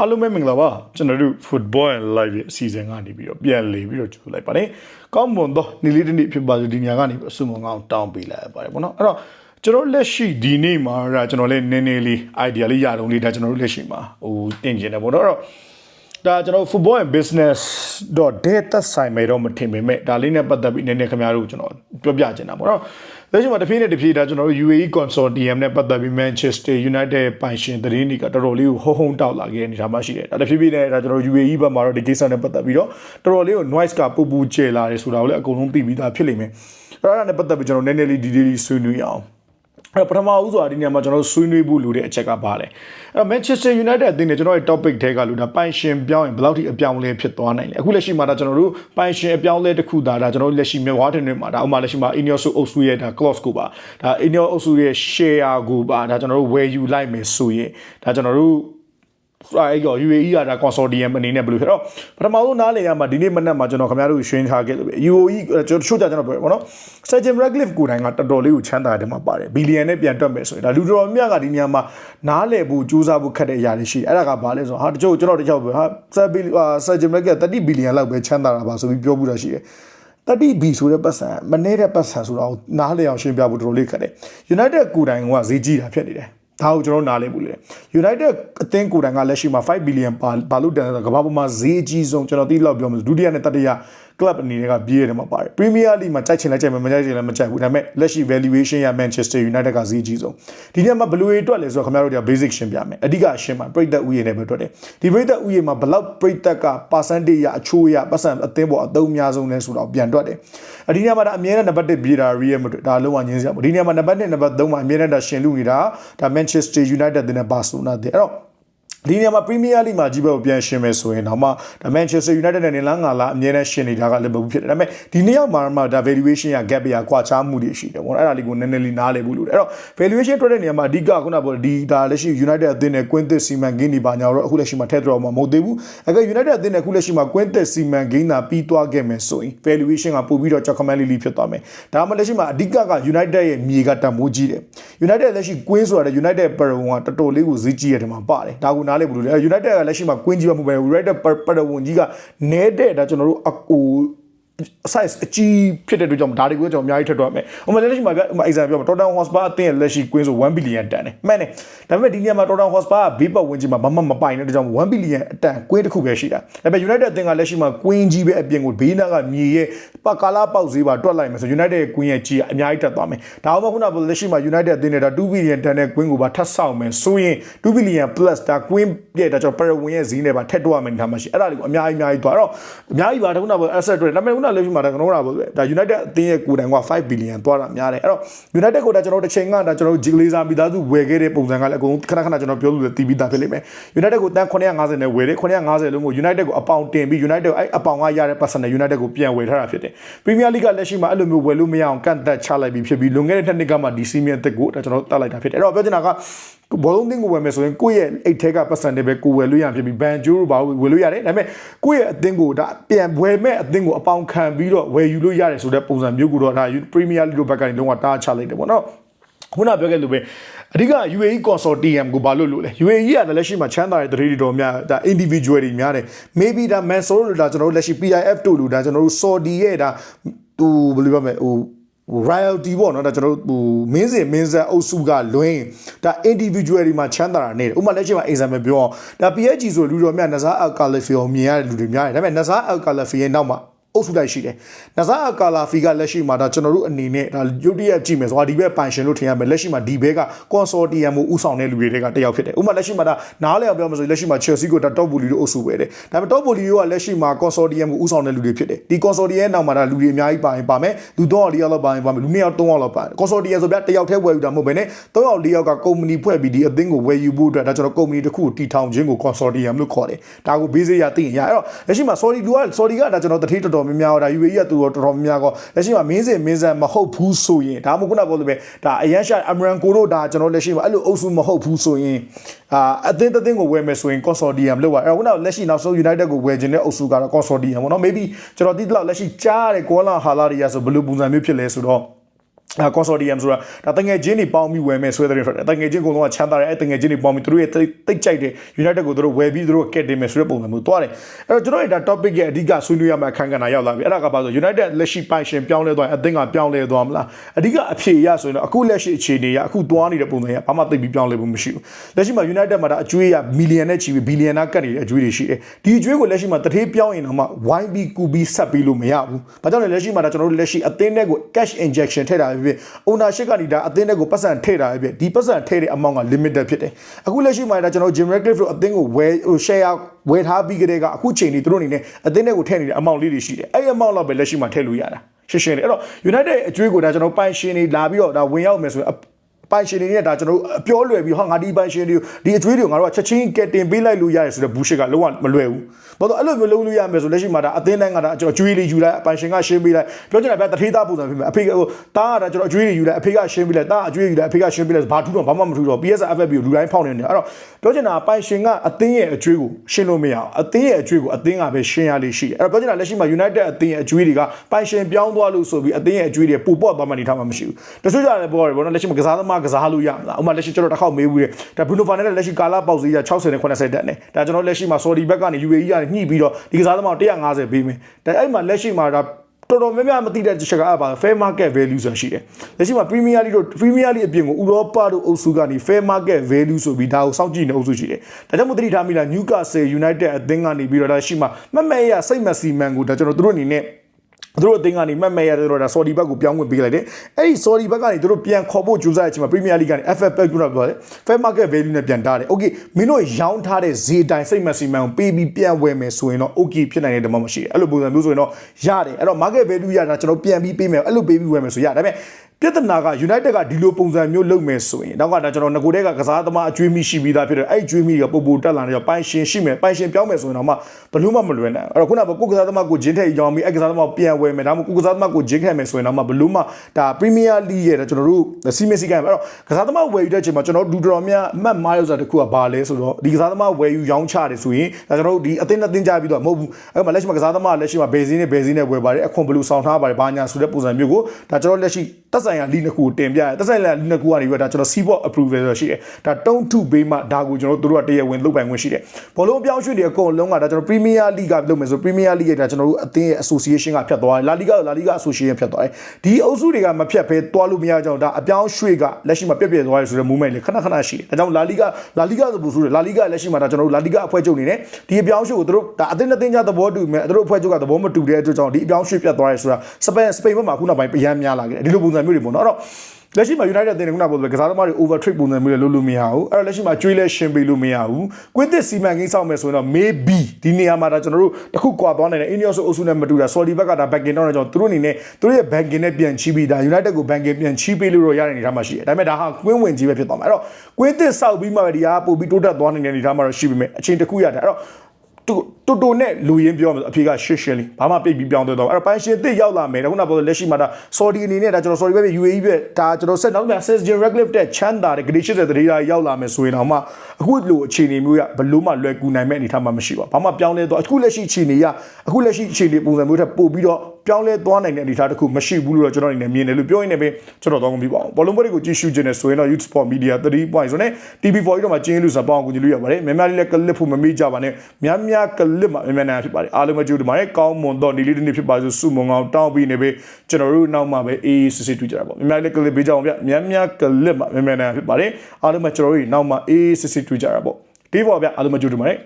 အားလုံးပဲမင်္ဂလာပါကျွန်တော်တို့ football and live ရဲ့အစီအစဉ်ကနေပြီးတော့ပြန်လေပြီးတော့ကြိုလိုက်ပါတယ်ကောင်းမွန်သောနေ့လေးတစ်နေ့ဖြစ်ပါစေဒီညကနေပြီးအဆုမွန်ကောင်းတောင်းပေးလိုက်ပါတယ်ပေါ့နော်အဲ့တော့ကျွန်တော်လက်ရှိဒီနေ့မှာဒါကျွန်တော်လည်းနည်းနည်းလေး idea လေးရတော့လေးဒါကျွန်တော်တို့လက်ရှိမှာဟိုတင်ကျင်တယ်ပေါ့နော်အဲ့တော့ ဒါကျွန်တော် football and business data ဆိုင်မယ်တော့မထင်ပေမဲ့ဒါလေးနဲ့ပတ်သက်ပြီးနည်းနည်းခင်ဗျားတို့ကျွန်တော်ပြောပြချင်တာပေါ့နော်လက်ရှိမှာတစ်ဖြည်းနဲ့တစ်ဖြည်းဒါကျွန်တော်တို့ UAE consortium နဲ့ပတ်သက်ပြီး Manchester United ပိုင်ရှင်သတင်းတွေကတော်တော်လေးကိုဟုံးဟုံးတောက်လာခဲ့တဲ့အနေအထားမှရှိတယ်ဒါတစ်ဖြည်းဖြည်းနဲ့ဒါကျွန်တော် UAE ဘက်မှာတော့ဒီကိစ္စနဲ့ပတ်သက်ပြီးတော့တော်တော်လေးကို noise ကပူပူကျဲလာတယ်ဆိုတာကိုလည်းအကုန်လုံးသိပြီးသားဖြစ်လိမ့်မယ်အဲ့ဒါနဲ့ပတ်သက်ပြီးကျွန်တော်နည်းနည်းလေးဒီဒီလေးဆွေးနွေးအောင် အဲ့တော့ပထမဦးစွာဒီနေရာမှာကျွန်တော်ဆွေးနွေးဖို့လိုတဲ့အချက်ကပါလဲအဲ့တော့ Manchester United အသင်းနဲ့ကျွန်တော်ရဲ့ topic ထဲကလူတာပိုင်ရှင်ပြောင်းရင်ဘယ်လောက်ထိအပြောင်းလဲဖြစ်သွားနိုင်လဲအခုလက်ရှိမှာဒါကျွန်တော်တို့ပိုင်ရှင်အပြောင်းလဲတစ်ခုဒါဒါကျွန်တော်တို့လက်ရှိမြဝါတင်တွေမှာဒါဥမာလက်ရှိမှာ Ineos အုပ်စုရဲ့ဒါ clause ကိုပါဒါ Ineos အုပ်စုရဲ့ share ကိုပါဒါကျွန်တော်တို့ဝယ်ယူလိုက်မယ်ဆိုရင်ဒါကျွန်တော်တို့ အဲ့တော့ UAE ကဒါ consortium အနေနဲ့ဘယ်လိုဖြစ်တော့ပထမဆုံးနားလည်ရမှာဒီနေ့မနက်မှာကျွန်တော်ခင်ဗျားတို့ရှင်းထားခဲ့လို့ UAE ကျွန်တော်ချို့ကြကျွန်တော်ပြောပါတော့ Sergeant Radcliffe ကိုယ်တိုင်ကတော်တော်လေးကိုချမ်းသာတယ်မှာပါတယ်ဘီလီယံနဲ့ပြန်တွက်မယ်ဆိုရင်ဒါလူတော်မြတ်ကဒီနေရာမှာနားလည်ဖို့ကြိုးစားဖို့ခက်တဲ့အရာတွေရှိတယ်အဲ့ဒါကဘာလဲဆိုတော့ဟာတချို့ကျွန်တော်တချို့ပြောဟာ Sergeant Radcliffe 30ဘီလီယံလောက်ပဲချမ်းသာတာပါဆိုပြီးပြောမှုတာရှိတယ်30 B ဆိုတဲ့ပတ်စံမနေတဲ့ပတ်စံဆိုတော့နားလည်အောင်ရှင်းပြဖို့တော်တော်လေးခက်တယ် United ကိုယ်တိုင်ကဈေးကြီးတာဖြစ်နေတယ် ဒါကိုကျွန်တော်နားလည်ဘူးလေ United အသင်းကိုယ်တိုင်ကလက်ရှိမှာ5 billion ပါဘာလို့တန်လဲကမ္ဘာပေါ်မှာဈေးအကြီးဆုံးကျွန်တော်သိလောက်ပြောမှာဒုတိယနဲ့တတိယ club အနေနဲ့ကပြေးရတယ်မှာပါတယ် Premier League မှာကြိုက်ချင်လဲကြိုက်မယ်မကြိုက်ချင်လဲမကြိုက်ဘူးဒါပေမဲ့လက်ရှိ valuation ရ Manchester United ကဈေးအကြီးဆုံးဒီနေ့မှာဘယ်လိုတွေအတွက်လဲဆိုတော့ခင်ဗျားတို့က basic ရှင်းပြမယ်အဓိကအရှင်းမှာပြိသက်ဥယျာဉ်နဲ့ပဲတွက်တယ်ဒီပြိသက်ဥယျာဉ်မှာဘယ်လောက်ပြိသက်က percentage ရအချိုးရပတ်စံအသင်းပေါ်အသုံးများဆုံးလဲဆိုတော့ပြန်တွက်တယ်အဒီနေ့မှာဒါအမြဲတမ်းနံပါတ်1ပြေးတာ Real Madrid ဒါလုံးဝညင်းစရာပေါ့ဒီနေ့မှာနံပါတ်2နံပါတ်3မှာအမြဲတမ်းဒါရှင်လူနေတာဒါ Manchester United တဲ့ Barcelona တဲ့အဲ့တော့ ဒီနေရာမှာ Premier League မှာကြီးပဲကိုပြန်ရှင်းမယ်ဆိုရင်တော့မှဒါ Manchester United နဲ့နေလားငါလားအမြဲတမ်းရှင်းနေတာကလည်းမဟုတ်ဖြစ်တယ်ဒါပေမဲ့ဒီနေ့ရောက်မှာမှဒါ valuation ရ gap ရကွာခြားမှုတွေရှိတယ်ပေါ့နော်အဲ့ဒါလေးကိုနည်းနည်းလေးနားလည်ဖို့လိုတယ်အဲ့တော့ valuation ထွက်တဲ့နေရာမှာအဓိကခုနကပြောဒီဒါလက်ရှိ United အသင်းနဲ့ Quintus Simon Gain ဒီပါညာတော့အခုလက်ရှိမှာထည့်တော်မှာမဟုတ်သေးဘူးအဲ့က United အသင်းနဲ့အခုလက်ရှိမှာ Quintus Simon Gain သာပြီးသွားခဲ့မယ်ဆိုရင် valuation ကပို့ပြီးတော့ Chakaman Lily ဖြစ်သွားမယ်ဒါမှလက်ရှိမှာအဓိကက United ရဲ့မြေကတန်မိုးကြီးတယ် United လက်ရှိ Queen ဆိုတာ United ပရဝံကတော်တော်လေးကိုဈေးကြီးရတယ်မှာပါတယ်ဒါကိုနားလည်ဘူးလို့ United ကလက်ရှိမှာ Queen ကြီးပဲမဟုတ်ပဲ United ပရဝံကြီးကနဲတဲ့ဒါကျွန်တော်တို့အကို size အကြီးဖြစ်တဲ့အတွက်ကြောင့်ဒါတွေကိုကျွန်တော်အများကြီးထပ်တော့မယ်။ဥပမာလက်ရှိမှာပြဥပမာ example ပြောမှာ Tottenham Hotspur အသင်းရဲ့လက်ရှိ Queen ဆို1 billion တန်တယ်။မှန်တယ်။ဒါပေမဲ့ဒီနေရာမှာ Tottenham Hotspur ကဘေးပတ်ဝန်းကျင်မှာဘာမှမပိုင်တဲ့အတွက်ကြောင့်1 billion အတန် Queen တစ်ခုပဲရှိတာ။ဒါပေမဲ့ United အသင်းကလက်ရှိမှာ Queen ကြီးပဲအပြင်ကိုဘေးနားကမြေရဲ့ပတ်ကာလာပေါက်ဈေးပါတွက်လိုက်မယ်ဆို United ရဲ့ Queen ရဲ့ကြီးကအများကြီးတက်သွားမယ်။ဒါအောင်မခုနကလက်ရှိမှာ United အသင်းနဲ့ဒါ2 billion တန်တဲ့ Queen ကိုပါထပ်ဆောင်မယ်ဆိုရင်2 billion plus ဒါ Queen ပြည့်ဒါကြောင့် Paragon ရဲ့ဈေးနဲ့ပါထက်တော့မယ်ထားမှရှိအဲ့ဒါလေးကိုအများကြီးအများကြီးသွားတော့အများကြီးပါတခုနက asset တွေဒါပေမဲ့ခုနလက်ရှိမှာဒါကတော့ဒါပေါ့ဒါ United အသင်းရဲ့ကိုယ်တိုင်က5 billion သွားတာများတယ်အဲ့တော့ United ကိုဒါကျွန်တော်တစ်ချိန်ကဒါကျွန်တော်ဂျီဂလေးစာမိသားစုဝယ်ခဲ့တဲ့ပုံစံကလည်းအကုန်ခဏခဏကျွန်တော်ပြောလို့တီးပြီးသားဖြစ်လိမ့်မယ် United ကိုတန်း950နဲ့ဝယ်တယ်950လုံးကို United ကိုအပေါင်တင်ပြီး United အဲ့အပေါင်ကရတဲ့ person နဲ့ United ကိုပြန်ဝယ်ထားတာဖြစ်တယ် Premier League ကလက်ရှိမှာအဲ့လိုမျိုးဝယ်လို့မရအောင်ကန့်သက်ချလိုက်ပြီးဖြစ်ပြီးလွန်ခဲ့တဲ့တစ်နှစ်ကမှဒီစီမီယံတက်ကိုဒါကျွန်တော်တက်လိုက်တာဖြစ်တယ်အဲ့တော့ပြောချင်တာကဘောလုံးတင်းကိုဝယ်မယ်ဆိုရင်ကိုယ့်ရဲ့အိတ်ထဲကပတ်စံတွေပဲကိုဝယ်လို့ရဖြစ်ပြီးဘန်ဂျိုးဘာဝယ်လို့ရတယ်ဒါပေမဲ့ကိုယ့်ရဲ့အသင်းကိုဒါပြန်ဝယ်မဲ့အသင်းကိုအပေါင်ခံပြီးတော့ဝယ်ယူလို့ရတယ်ဆိုတဲ့ပုံစံမျိုးကိုတော့ဒါ Premier League ဘက်ကနေလုံးဝတားချလိုက်တယ်ပေါ့နော်ခုနပြောခဲ့လို့ပဲအဓိက UAE consortium ကိုဘာလို့လို့လဲ UAE ကလည်းလက်ရှိမှာချမ်းသာတဲ့တရေတွေတော်များဒါ individual တွေများတယ် maybe ဒါ Mansour လို့ဒါကျွန်တော်တို့လက်ရှိ PIF တို့လို့ဒါကျွန်တော်တို့ Saudi ရဲ့ဒါသူဘယ်လိုပြောမလဲဟို royalty ပေါ့နော်ဒါကျွန်တော်တို့ဟိုမင်းစင်မင်းဆက်အုပ်စုကလွင်းဒါ individual တွေမှာချမ်းသာတာနေတယ်ဥပမာလက်ရှိမှာ example ပြောအောင်ဒါ PSG ဆိုလူတော်မြတ်နဇာအကာလဖီကိုမြင်ရတဲ့လူတွေများတယ်ဒါပေမဲ့နဇာအကာလဖီရဲ့နောက်မှာ အုပ်စုလိုက်ရှိတယ်။နဇာအကာလာဖီကလက်ရှိမှာဒါကျွန်တော်တို့အနေနဲ့ဒါရုတ်တရက်ကြည့်မယ်ဆိုတာဒီဘက်ပိုင်ရှင်လို့ထင်ရမယ်လက်ရှိမှာဒီဘက်ကကွန်ဆိုတီယမ်ကိုဥဆောင်တဲ့လူတွေတွေကတယောက်ဖြစ်တယ်။ဥပမာလက်ရှိမှာဒါနားလည်အောင်ပြောမှဆိုလက်ရှိမှာ Chelsea ကိုဒါ top bully လို့အုပ်စုပဲတယ်။ဒါပေမဲ့ top bully ကလက်ရှိမှာကွန်ဆိုတီယမ်ကိုဥဆောင်တဲ့လူတွေဖြစ်တယ်။ဒီကွန်ဆိုတီယမ်နောက်မှာဒါလူတွေအများကြီးပါရင်ပါမယ်။လူ3ယောက်4ယောက်လောက်ပါရင်ပါမယ်။လူ2ယောက်3ယောက်လောက်ပါတယ်။ကွန်ဆိုတီယမ်ဆိုပြတယောက်တည်းဝယ်ယူတာမဟုတ်ဘဲနဲ့3ယောက်4ယောက်ကကုမ္ပဏီဖွဲ့ပြီးဒီအသင်းကိုဝယ်ယူဖို့အတွက်ဒါကျွန်တော်ကုမ္ပဏီတစ်ခုကိုတီထောင်ခြင်းကိုကွန်ဆိုတီယမ်လို့ခေါ်တယ်။ဒါကို basic ရသိရင်ရ။အဲ့တော့လက်ရှိမှာ sorry လူက sorry ကဒါကျွန်တော်တတိတော်တော်များများဒါ UAE ကသူတော်တော်များများကလက်ရှိမှာမင်းစင်မင်းဆက်မဟုတ်ဘူးဆိုရင်ဒါမှမဟုတ်ခုနပြောလို့ပဲဒါအရန်ရှာအမရန်ကိုတို့ဒါကျွန်တော်လက်ရှိမှာအဲ့လိုအုပ်စုမဟုတ်ဘူးဆိုရင်အာအသင်းတစ်သင်းကိုဝယ်မယ်ဆိုရင် consortium လောက်ပါအဲ့တော့ခုနလက်ရှိနောက်ဆုံး United ကိုဝယ်ခြင်းတဲ့အုပ်စုကတော့ consortium ပေါ့နော် maybe ကျွန်တော်ဒီလောက်လက်ရှိကြားရတဲ့ကောလာဟာလာရီယာဆိုဘယ်လိုပုံစံမျိုးဖြစ်လဲဆိုတော့ အဲ consortium ဆိုတာဒါတငယ်ချင်းတွေပေါင်းပြီးဝယ်မယ်ဆွဲတဲ့ဖြစ်တယ်တငယ်ချင်းကုန်လုံးကချမ်းသာတယ်အဲတငယ်ချင်းတွေပေါင်းပြီးသူတို့ရဲ့တိတ်တိတ်ကြိုက်တဲ့ United ကိုသူတို့ဝယ်ပြီးသူတို့ကက်တင်မယ်ဆိုတဲ့ပုံစံမျိုးသွားတယ်အဲ့တော့ကျွန်တော်ရဲ့ဒါ topic ရဲ့အဓိကဆွေးနွေးရမယ့်အခန်းကဏ္ဍရောက်လာပြီအဲ့ဒါကဘာလို့ United လက်ရှိပိုင်ရှင်ပြောင်းလဲသွားရင်အသင်းကပြောင်းလဲသွားမလားအဓိကအဖြေရဆိုရင်တော့အခုလက်ရှိအခြေအနေရအခုသွားနေတဲ့ပုံစံရဘာမှသိပ်ပြီးပြောင်းလဲဖို့မရှိဘူးလက်ရှိမှာ United မှာဒါအကျွေးရမီလီယံနဲ့ချီပြီးဘီလီယံနာကတ်နေတဲ့အကျွေးတွေရှိတယ်ဒီအကျွေးကိုလက်ရှိမှာတထေးပြောင်းရင်တော့မှ YB ကူပြီးဆက်ပြီးလို့မရဘူးဘာကြောင့်လဲလက်ရှိမှာဒါကျွန်တော်တို့လက်ရှိအသင်းတွေကို cash injection ထည့်တာပဲဖြစ် ownership ကနေဒါအသင်းတွေကိုပတ်စံထည့်တာပဲဖြစ်ဒီပတ်စံထည့်တဲ့ amount က limited ဖြစ်တယ်အခုလက်ရှိမှာဒါကျွန်တော် Jim Ratcliffe တို့အသင်းကိုဝယ်ဟို share ဝယ်ထားပြီးကြတဲ့ကအခုချိန်นี้သူတို့အနေနဲ့အသင်းတွေကိုထည့်နေတဲ့ amount လေးတွေရှိတယ်အဲ့ဒီ amount လောက်ပဲလက်ရှိမှာထည့်လို့ရတာရှင်းရှင်းလေးအဲ့တော့ United အကျွေးကိုဒါကျွန်တော်ပိုင်ရှင်တွေလာပြီးတော့ဒါဝင်ရောက်မယ်ဆိုရင် ပိုင်ရှင်တွေနဲ့ဒါကျွန်တော်တို့ပြောလွယ်ပြီးဟာငါဒီပိုင်ရှင်တွေဒီအကျွေးတွေကိုငါတို့ကချက်ချင်းကက်တင်ပေးလိုက်လို့ရတယ်ဆိုတော့ bullshit ကလုံးဝမလွယ်ဘူးဘာလို့အဲ့လိုမျိုးလုံးလို့ရမယ်ဆိုလက်ရှိမှာဒါအသင်းတိုင်းကဒါကျွန်တော်ကျွေးလေးယူလိုက်ပိုင်ရှင်ကရှင်းပေးလိုက်ပြောချင်တာဗျတထေးသားပုံစံဖြစ်မယ်အဖေကဟိုတားကဒါကျွန်တော်အကျွေးလေးယူလိုက်အဖေကရှင်းပေးလိုက်တားအကျွေးယူလိုက်အဖေကရှင်းပေးလိုက်ဘာထူးတော့ဘာမှမထူးတော့ PSFF ကိုလူတိုင်းဖောက်နေတယ်အဲ့တော့ပြောချင်တာပိုင်ရှင်ကအသင်းရဲ့အကျွေးကိုရှင်းလို့မရအောင်အသင်းရဲ့အကျွေးကိုအသင်းကပဲရှင်းရလေးရှိတယ်အဲ့တော့ပြောချင်တာလက်ရှိမှာ United အသင်းရဲ့အကျွေးတွေကပိုင်ရှင်ပြောင်းသွားလို့ဆိုပြီးအသင်းရဲ့အကျွေးတွေပို့ပေါ့သွားမှနေထားမှာမရှိဘူးတချို့ကြတယ်ပေါ်တယ်ဗောနော်လက်ရှိမှာကစားသမားကစားလို့ရမလားဥပမာလက်ရှိကျွန်တော်တစ်ခေါက်မေးဘူးတယ်ဒါ Bruno Fernandes လက်ရှိကာလာပေါက်စီးရ60နဲ့80တက်နေဒါကျွန်တော်လက်ရှိမှာ Saudi ဘက်ကနေ UAE ကနေညှိပြီးတော့ဒီကစားသမားကို150ပေးမယ်ဒါအဲ့မှာလက်ရှိမှာဒါတော်တော်များများမသိတဲ့ချက်ကအဲ့ပါ fair market value ဆိုတာရှိတယ်။လက်ရှိမှာ Premier League တို့ Premier League အပြင်ကိုဥရောပတို့အုပ်စုကနေ fair market value ဆိုပြီးဒါကိုစောင့်ကြည့်နေအုပ်စုရှိတယ်။ဒါကြောင့်မို့သတိထားမိလား Newcastle United အသင်းကနေပြီးတော့ဒါရှိမှာမမဲရစိတ်မစီမံကိုဒါကျွန်တော်တို့အနေနဲ့ သူတို့အသင်းကနေမှတ်မဲ့ရတယ်တော့ဒါ Saudi ဘက်ကိုပြောင်းဝင်ပေးလိုက်တယ်။အဲ့ဒီ Saudi ဘက်ကနေသူတို့ပြန်ခေါ်ဖို့ကြိုးစားတဲ့အချိန်မှာ Premier League ကနေ FF ဘက်ကတော့ပြောတယ် fair market value နဲ့ပြန်တားတယ်။ Okay မင်းတို့ရောင်းထားတဲ့ဈေးတိုင်းစိတ်မစီမံကိုပေးပြီးပြန်ဝယ်မယ်ဆိုရင်တော့ okay ဖြစ်နိုင်တဲ့တမမရှိဘူး။အဲ့လိုပုံစံမျိုးဆိုရင်တော့ရတယ်။အဲ့တော့ market value ရတာကျွန်တော်ပြန်ပြီးပေးမယ်အဲ့လိုပေးပြီးဝယ်မယ်ဆိုရဒါပေမဲ့ ပြဿနာက United ကဒီလိုပုံစံမျိုးလုပ်မယ်ဆိုရင်နောက်ကဒါကျွန်တော်ငကိုတဲ့ကကစားသမားအကျွေးမိရှိပြီးသားဖြစ်တယ်အဲ့ကျွေးမိကပုံပုံတက်လာနေတော့ပိုင်ရှင်ရှိမယ်ပိုင်ရှင်ပြောင်းမယ်ဆိုရင်တော့မှဘလို့မှမလွယ်နိုင်အဲ့တော့ခုနကကိုကစားသမားကိုဂျင်းထက်ရောင်းပြီးအဲ့ကစားသမားပြန်ဝယ်မယ်ဒါမှမဟုတ်ကိုကစားသမားကိုဂျင်းခတ်မယ်ဆိုရင်တော့မှဘလို့မှဒါ Premier League ရဲ့ကျွန်တော်တို့စီမက်စီကန်အဲ့တော့ကစားသမားဝယ်ယူတဲ့အချိန်မှာကျွန်တော်ဒူတော်များအမှတ်မားရောက်စားတစ်ခုကဘာလဲဆိုတော့ဒီကစားသမားဝယ်ယူရောင်းချတယ်ဆိုရင်ဒါကျွန်တော်တို့ဒီအသင်းနဲ့တင်ကြပြီးတော့မဟုတ်ဘူးအဲ့မှာလက်ရှိမှာကစားသမားလက်ရှိမှာဘေးစင်းနဲ့ဘေးစင်းနဲ့ဝယ်ပါတယ်အခွန်ဘလူးဆောင်ထားပါတယ်ဘာညာဆိုတဲ့ပုံစံမျိုးကိုဒါကျွန်တော်လက်ရှိတက်ဆိုင်ရာလီနှစ်ခုကိုတင်ပြရတယ်တက်ဆိုင်ရာလီနှစ်ခုကနေပြီးတော့ဒါကျွန်တော် Seaport approval ဆိုရှိတယ်ဒါတုံးထုဘေးမှာဒါကိုကျွန်တော်တို့တို့ကတရားဝင်လုပ်ပိုင်ခွင့်ရှိတယ်ဘောလုံးအပြောင်းရွှေ့တွေအကုန်လုံးကဒါကျွန်တော် Premier League ကလုပ်မယ်ဆို Premier League ကဒါကျွန်တော်တို့အသင်းရဲ့ association ကဖြတ်သွားတယ် La Liga La Liga association ဖြတ်သွားတယ်ဒီအုပ်စုတွေကမဖြတ်ဘဲသွားလို့မရကြအောင်ဒါအပြောင်းရွှေ့ကလက်ရှိမှာပြက်ပြက်သွားတယ်ဆိုတဲ့ movement လေးခဏခဏရှိတယ်ဒါကြောင့် La Liga La Liga ဆိုပို့ဆိုတယ် La Liga လက်ရှိမှာဒါကျွန်တော်တို့ La Liga အဖွဲ့ချုပ်နေတယ်ဒီအပြောင်းရွှေ့ကိုတို့ဒါအသင်းနဲ့သင်းကြသဘောတူမယ်တို့အဖွဲ့ချုပ်ကသဘောမတူတဲ့အတွက်ကြောင့်ဒီအပြောင်းရွှေ့ပြတ်သွားတယ်ဆိုတာစပိန်စပိန်ဘက်မှာခုနောက်ပိုင်းအရန်များလာခဲ့တယ်ဒီလိုပုံစံမျိုးတွေပေါ့နော်အဲ့တော့လက်ရှိမှာ United အသင်းကခုနကပြောတယ်ကစားသမားတွေ over trade ပုံစံမျိုးတွေလုပ်လို့မရဘူးအဲ့တော့လက်ရှိမှာကျွေးလဲရှင်ပေးလို့မရဘူးကွင်းသစ်စီမံကိန်းစောင့်မယ်ဆိုရင်တော့ maybe ဒီနေရာမှာဒါကျွန်တော်တို့တခုကွာသွားနိုင်တယ် Ineos အုပ်စုနဲ့မတူတာ Saudi ဘက်ကဒါ backing တော့ကျွန်တော်တို့အနေနဲ့သူတို့ရဲ့ backing နဲ့ပြန်ချီးပြီးဒါ United ကို backing ပြန်ချီးပေးလို့တော့ရတဲ့အနေအထားမှာရှိတယ်ဒါပေမဲ့ဒါဟာကွင်းဝင်ကြီးပဲဖြစ်သွားမှာအဲ့တော့ကွင်းသစ်စောက်ပြီးမှပဲဒီဟာပို့ပြီးတိုးတက်သွားနိုင်တဲ့အနေအထားမှာတော့ရှိပေမဲ့အချိန်တစ်ခုရတယ်အဲ့တော့တူ တူတူနဲ့လူရင်းပြောမယ်ဆိုအဖေကရှင်းရှင်းလေးဘာမှပြိတ်ပြီးပြောင်းသွားတော့အဲ့တော့ပိုင်ရှင်တစ်ရောက်လာမယ်ဒါခုနကပြောလက်ရှိမှာဒါ Saudi အနေနဲ့ဒါကျွန်တော် Saudi ပဲ UAE ပဲဒါကျွန်တော်ဆက်နောက်ပြန် Session Radcliffe တဲ့ချမ်းသာတဲ့ grade 80တရေရာရောက်လာမယ်ဆိုရင်တော့မှအခုလိုအခြေအနေမျိုးရဘလို့မှလွယ်ကူနိုင်မဲ့အနေထားမှမရှိပါဘာမှပြောင်းလဲတော့အခုလက်ရှိအခြေအနေရအခုလက်ရှိအခြေအနေပုံစံမျိုးထက်ပို့ပြီးတော့ပြောင်းလဲသွားနိုင်တဲ့အနေအထားတစ်ခုမရှိဘူးလို့တော့ကျွန်တော်အနေနဲ့မြင်တယ်လို့ပြောရင်းနဲ့ပဲကျွန်တော်တော့မပြီးပါဘူးဘောလုံးပွဲတွေကိုကြည့်ရှုခြင်းနဲ့ဆိုရင်တော့ Youth Sport Media 3 point ဆိုနဲ့ TV4 ကြီးတော့မှကျင်းလို့ဆိုပေါအောင်ကိုကြည့်လို့ရပါတယ်များများလေးလည်းကလစ်ဖို့မမေ့ကြပါနဲ့များများကလစ်မှာများများနာဖြစ်ပါတယ်အားလုံးပဲကြိုးတင်ပါတယ်ကောင်းမွန်တော့ဒီလေးတစ်နေ့ဖြစ်ပါစို့စုမုံအောင်တောင်းပြီးနေပဲကျွန်တော်တို့နောက်မှပဲအေးအေးစစ်စစ်တွေ့ကြတာပေါ့များများလေးကလစ်ပေးကြအောင်ဗျများများကလစ်မှာများများနာဖြစ်ပါတယ်အားလုံးပဲကျွန်တော်တို့နောက်မှအေးအေးစစ်စစ်တွေ့ကြတာပေါ့ဒီပေါ်ဗျအားလုံးပဲကြိုးတင်ပါတယ်